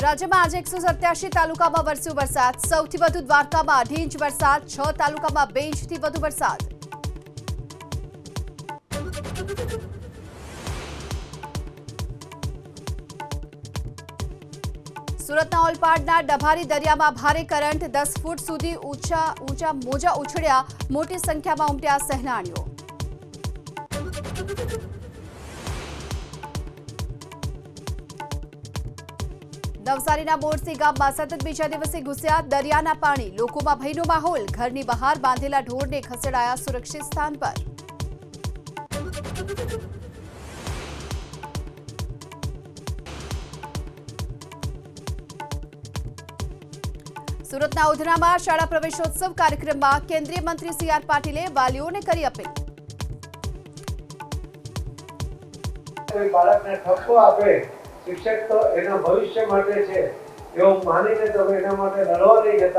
રાજ્યમાં આજે એકસો સત્યાસી તાલુકામાં વરસ્યો વરસાદ સૌથી વધુ દ્વારકામાં અઢી ઇંચ વરસાદ છ તાલુકામાં બે ઇંચથી વધુ વરસાદ સુરતના ઓલપાડના ડભારી દરિયામાં ભારે કરંટ દસ ફૂટ સુધી ઊંચા ઊંચા મોજા ઉછળ્યા મોટી સંખ્યામાં ઉમટ્યા સહેલાણીઓ નવસારીના બોરસી ગામમાં સતત બીજા દિવસે ઘૂસ્યા દરિયાના પાણી લોકોમાં ભયનો માહોલ ઘરની બહાર બાંધેલા ઢોરને ખસેડાયા સુરક્ષિત સ્થાન પર સુરતના ઉધનામાં શાળા પ્રવેશોત્સવ કાર્યક્રમમાં કેન્દ્રીય મંત્રી સી આર પાટીલે વાલીઓને કરી અપીલ કોઈ બાળકને ઠપકો આપે શિક્ષક તો એના ભવિષ્ય માટે છે. એવું માનીને તમે એના માટે લડવા નહીં જતા.